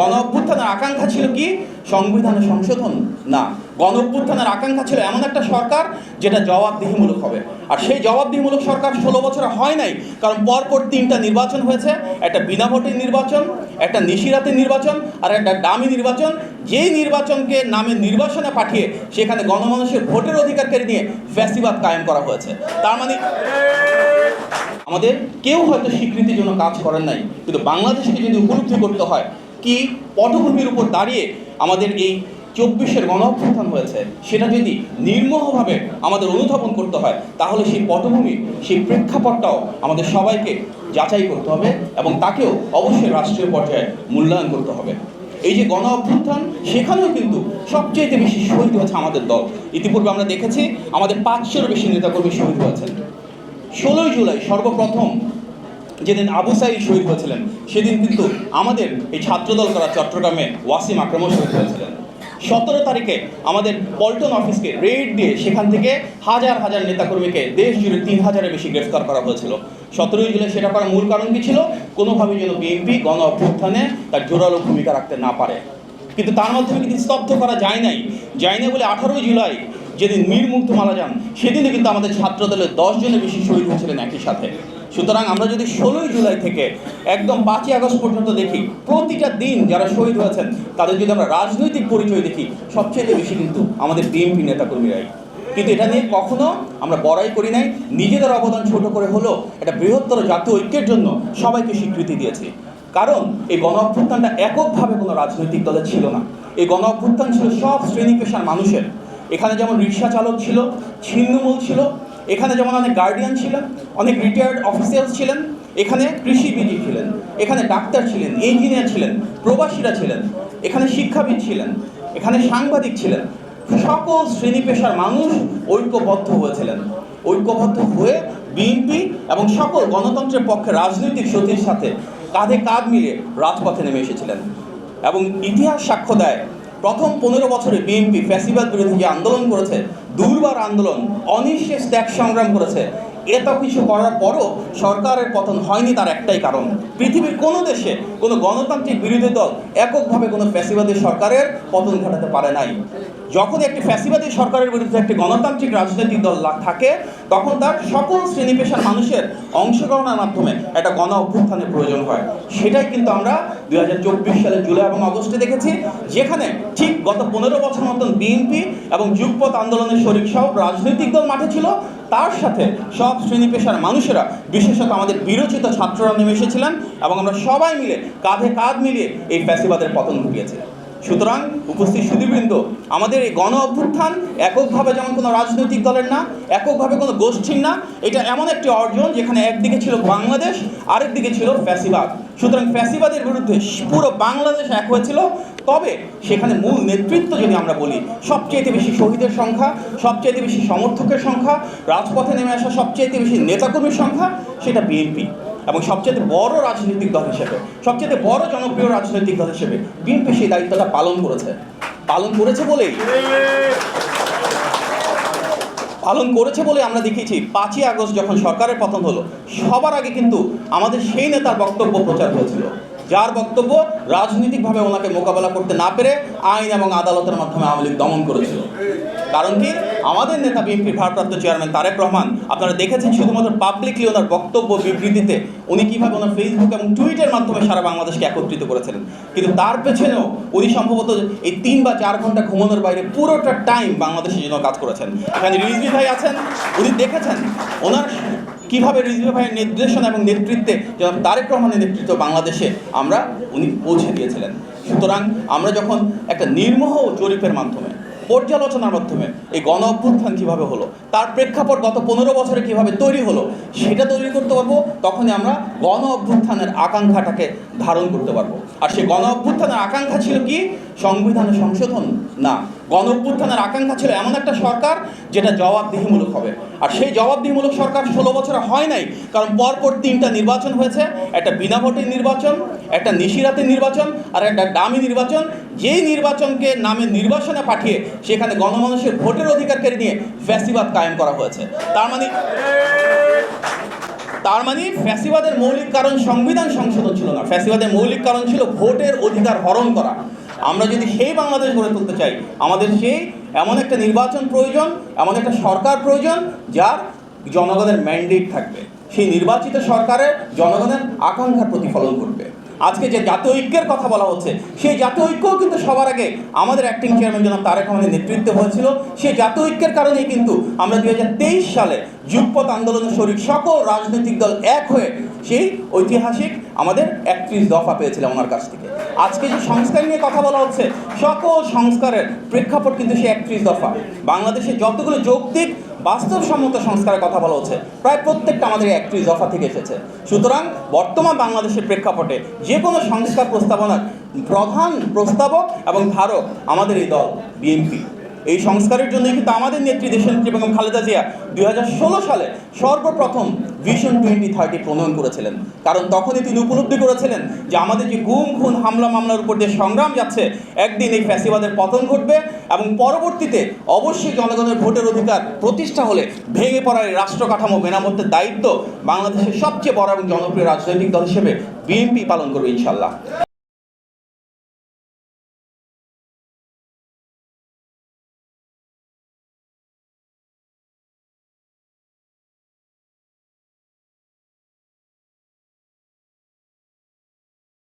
গণ অভ্যুত্থানের আকাঙ্ক্ষা ছিল কি? সংবিধানের সংশোধন? না। গণ অভ্যুত্থানের আকাঙ্ক্ষা ছিল এমন একটা সরকার যেটা জবাবদিহিমূলক হবে। আর সেই জবাবদিহিমূলক সরকার ষোলো বছরে হয় নাই, কারণ পরপর তিনটা নির্বাচন হয়েছে। একটা বিনা ভোটের নির্বাচন, একটা নিশিরাতের নির্বাচন, আর একটা ডামি নির্বাচন। যেই নির্বাচনকে নামে নির্বাচনে পাঠিয়ে সেখানে গণমানুষের ভোটের অধিকার কেড়ে নিয়ে ফ্যাসিবাদ কায়েম করা হয়েছে। তার মানে আমাদের কেউ হয়তো স্বীকৃতির জন্য কাজ করেন নাই, কিন্তু বাংলাদেশকে যদি উপলব্ধি করতে হয় কি পটভূমির উপর দাঁড়িয়ে আমাদের এই চব্বিশের গণ অভ্যুত্থান হয়েছে, সেটা যদি নির্মোহভাবে আমাদের অনুধাবন করতে হয়, তাহলে সেই পটভূমি, সেই প্রেক্ষাপটটাও আমাদের সবাইকে যাচাই করতে হবে এবং তাকেও অবশ্যই রাষ্ট্রীয় পর্যায়ে মূল্যায়ন করতে হবে। এই যে গণ অভ্যুত্থান সেখানেও কিন্তু সবচেয়ে বেশি শহীদ হয়েছে আমাদের দল। ইতিপূর্বে আমরা দেখেছি, আমাদের পাঁচশোর বেশি নেতাকর্মী শহীদ হয়েছেন। ষোলোই জুলাই সর্বপ্রথম যেদিন আবু সাইদ শহীদ হয়েছিলেন, সেদিন কিন্তু আমাদের এই ছাত্রদল করা চট্টগ্রামে ওয়াসিম আক্রমণ শহীদ হয়েছিলেন। সতেরো তারিখে আমাদের পল্টন অফিসকে রেড দিয়ে সেখান থেকে হাজার হাজার নেতাকর্মীকে দেশ জুড়ে তিন হাজারের বেশি গ্রেফতার করা হয়েছিল। সতেরোই জুলাই সেটা করার মূল কারণ কি ছিল? কোনোভাবেই যেন বিএনপি গণ অভ্যুত্থানে তার জোরালো ভূমিকা রাখতে না পারে। কিন্তু তার মাধ্যমে কিন্তু স্তব্ধ করা যায় নাই? যায় না বলে আঠারোই জুলাই যেদিন মীর মারা যান সেদিনে কিন্তু আমাদের ছাত্রদলের দশ জনের বেশি শহীদ হয়েছিলেন একই সাথে। সুতরাং আমরা যদি ষোলোই জুলাই থেকে একদম পাঁচই আগস্ট পর্যন্ত দেখি, প্রতিটা দিন যারা শহীদ হয়েছেন, তাদের যদি আমরা রাজনৈতিক পরিচয় দেখি সবচেয়ে বেশি কিন্তু আমাদের বিএনপি নেতাকর্মীরাই। কিন্তু এটা নিয়ে কখনো আমরা বড়াই করি নাই, নিজেদের অবদান ছোট করে হলেও একটা বৃহত্তর জাতীয় ঐক্যের জন্য সবাইকে স্বীকৃতি দিয়েছি। কারণ এই গণ অভ্যুত্থানটা এককভাবে কোনো রাজনৈতিক দলে ছিল না। এই গণ অভ্যুত্থান ছিল সব শ্রেণি পেশার মানুষের। এখানে যেমন রিক্সা চালক ছিল, ছিন্নমূল ছিল, এখানে যেমন অনেক গার্ডিয়ান ছিলেন, অনেক রিটায়ার্ড অফিসিয়ালস ছিলেন, এখানে কৃষিবিদী ছিলেন, এখানে ডাক্তার ছিলেন ইঞ্জিনিয়ার ছিলেন, প্রবাসীরা ছিলেন, এখানে শিক্ষাবিদ ছিলেন, এখানে সাংবাদিক ছিলেন, সকল শ্রেণি পেশার মানুষ ঐক্যবদ্ধ হয়েছিলেন। ঐক্যবদ্ধ হয়ে বিএনপি এবং সকল গণতন্ত্রের পক্ষে রাজনৈতিক শক্তির সাথে কাঁধে কাঁধ মিলিয়ে রাজপথে নেমে এসেছিলেন। এবং ইতিহাস সাক্ষ্য দেয় প্রথম পনেরো বছরে বিএনপি ফ্যাসিবাদ বিরোধী যে আন্দোলন করেছে, দুর্বার আন্দোলন অনিঃশেষ ত্যাগ সংগ্রাম করেছে এত কিছু করার পরও সরকারের পতন হয়নি তার একটাই কারণ। পৃথিবীর কোনো দেশে কোনো গণতান্ত্রিক বিরোধী দল এককভাবে কোনো ফ্যাসিবাদী সরকারের পতন ঘটাতে পারে নাই। যখন একটি ফ্যাসিবাদী সরকারের বিরুদ্ধে একটি গণতান্ত্রিক রাজনৈতিক দল থাকে, তখন তার সকল শ্রেণি পেশার মানুষের অংশগ্রহণের মাধ্যমে একটা গণ অভ্যুত্থানের প্রয়োজন হয়। সেটাই কিন্তু আমরা দুই হাজার চব্বিশ সালের জুলাই এবং আগস্টে দেখেছি, যেখানে ঠিক গত পনেরো বছর মতন বিএনপি এবং যুগপথ আন্দোলনের শরিক সব রাজনৈতিক দল মাঠে ছিল তার সাথে সব শ্রেণি পেশার মানুষেরা, বিশেষত আমাদের বিরোচিত ছাত্ররা নেমে এসেছিলেন এবং আমরা সবাই মিলে কাঁধে কাঁধ মিলিয়ে এই ফ্যাসিবাদের পতন ঘটিয়েছি। সুতরাং উপস্থিত সুদীবৃন্দ আমাদের এই গণ অভ্যুত্থান এককভাবে যেমন কোনো রাজনৈতিক দলের না, এককভাবে কোনো গোষ্ঠীর না, এটা এমন একটি অর্জন যেখানে একদিকে ছিল বাংলাদেশ, আরেকদিকে ছিল ফ্যাসিবাদ। সুতরাং ফ্যাসিবাদের বিরুদ্ধে পুরো বাংলাদেশ এক হয়েছিল তবে সেখানে মূল নেতৃত্ব যদি আমরা বলি সবচেয়ে বেশি শহীদের সংখ্যা সবচেয়ে বেশি সমর্থকের সংখ্যা, রাজপথে নেমে আসা সবচেয়ে বেশি নেতাকর্মীর সংখ্যা, সেটা বিএনপি। এবং সবচেয়ে বড় রাজনৈতিক দল হিসেবে সবচেয়ে বড় জনপ্রিয় রাজনৈতিক দল হিসেবে বিএনপি সেই দায়িত্বটা পালন করেছে। পালন করেছে বলেই পালন করেছে বলে আমরা দেখেছি পাঁচই আগস্ট যখন সরকারের পতন হলো, সবার আগে কিন্তু আমাদের সেই নেতার বক্তব্য প্রচার হয়েছিল। যার বক্তব্য রাজনৈতিকভাবে ওনাকে মোকাবেলা করতে না পেরে আইন এবং আদালতের মাধ্যমে আওয়ামী লীগ দমন করেছিল। কারণ কি? আমাদের নেতা বিএনপির ভারপ্রাপ্ত চেয়ারম্যান তারেক রহমান, আপনারা দেখেছেন শুধুমাত্র পাবলিকলি ওনার বক্তব্য বিবৃতিতে উনি কীভাবে ওনার ফেসবুক এবং টুইটের মাধ্যমে সারা বাংলাদেশকে একত্রিত করেছিলেন। কিন্তু তার পেছনেও উনি সম্ভবত এই তিন বা চার ঘণ্টা ঘুমানোর বাইরে পুরোটা টাইম বাংলাদেশের জন্য কাজ করেছেন। এখানে রিজভি ভাই আছেন, উনি দেখেছেন ওনার কীভাবে রিজভি ভাইয়ের নির্দেশনা এবং নেতৃত্বে যেমন তারেক রহমানের নেতৃত্ব বাংলাদেশে আমরা উনি পৌঁছে দিয়েছিলেন। সুতরাং আমরা যখন একটা নির্মোহ জরিপের মাধ্যমে পর্যালোচনার মাধ্যমে এই গণ অভ্যুত্থান কীভাবে হলো, তার প্রেক্ষাপট গত পনেরো বছরে কীভাবে তৈরি হলো, সেটা তৈরি করতে পারব, তখনই আমরা গণ অভ্যুত্থানের আকাঙ্ক্ষাটাকে ধারণ করতে পারব। আর সেই গণ অভ্যুত্থানের আকাঙ্ক্ষা ছিল কি? সংবিধানের সংশোধন না। গণ অভ্যুত্থানের আকাঙ্ক্ষা ছিল এমন একটা সরকার যেটা জবাবদিহিমূলক হবে। আর সেই জবাবদিহিমূলক সরকার ষোলো বছরে হয় নাই, কারণ পরপর তিনটা নির্বাচন হয়েছে, একটা বিনা ভোটের নির্বাচন, একটা নিশিরাতের নির্বাচন, আর একটা ডামি নির্বাচন। যেই নির্বাচনকে নামে নির্বাচনে পাঠিয়ে সেখানে গণমানুষের ভোটের অধিকার কেড়ে নিয়ে ফ্যাসিবাদ কায়েম করা হয়েছে। তার মানে তার মানে ফ্যাসিবাদের মৌলিক কারণ সংবিধান সংশোধন ছিল না। ফ্যাসিবাদের মৌলিক কারণ ছিল ভোটের অধিকার হরণ করা। আমরা যদি সেই বাংলাদেশ গড়ে তুলতে চাই, আমাদের সেই এমন একটা নির্বাচন প্রয়োজন, এমন একটা সরকার প্রয়োজন যার জনগণের ম্যান্ডেট থাকবে। সেই নির্বাচিত সরকারের জনগণের আকাঙ্ক্ষার প্রতিফলন করবে আজকে যে জাতীয় ঐক্যের কথা বলা হচ্ছে, সেই জাতীয় ঐক্যও কিন্তু সবার আগে আমাদের অ্যাক্টিং চেয়ারম্যান জনাব তারেক রহমানের নেতৃত্বে হয়েছিল। সেই জাতীয় ঐক্যের কারণেই কিন্তু আমরা দু হাজার তেইশ সালে যুগপথ আন্দোলনের শরীর সকল রাজনৈতিক দল এক হয়ে সেই ঐতিহাসিক আমাদের একত্রিশ দফা পেয়েছিলাম ওনার কাছ থেকে। আজকে যে সংস্কার নিয়ে কথা বলা হচ্ছে, সকল সংস্কারের প্রেক্ষাপট কিন্তু সেই একত্রিশ দফা। বাংলাদেশে যতগুলো যৌক্তিক, বাস্তবসম্মত সংস্কারের কথা বলা হচ্ছে, প্রায় প্রত্যেকটা আমাদের একত্রিশ দফা থেকে এসেছে। সুতরাং বর্তমান বাংলাদেশের প্রেক্ষাপটে যে কোনো সংস্কার প্রস্তাবনার প্রধান প্রস্তাবক এবং ধারক আমাদের এই দল, বিএনপি। এই সংস্কারের জন্য কিন্তু আমাদের নেত্রী দেশনেত্রী বেগম খালেদা জিয়া দুই হাজার ষোলো সালে সর্বপ্রথম ভিশন টোয়েন্টি থার্টি প্রণয়ন করেছিলেন। কারণ তখনই তিনি উপলব্ধি করেছিলেন যে আমাদের যে গুম, খুন, হামলা, মামলার উপর যে সংগ্রাম যাচ্ছে, একদিন এই ফ্যাসিবাদের পতন ঘটবে এবং পরবর্তীতে অবশ্যই জনগণের ভোটের অধিকার প্রতিষ্ঠা হলে ভেঙে পড়ার এই রাষ্ট্র কাঠামো মেরামতের দায়িত্ব বাংলাদেশের সবচেয়ে বড় এবং জনপ্রিয় রাজনৈতিক দল হিসেবে বিএনপি পালন করবে ইনশাল্লাহ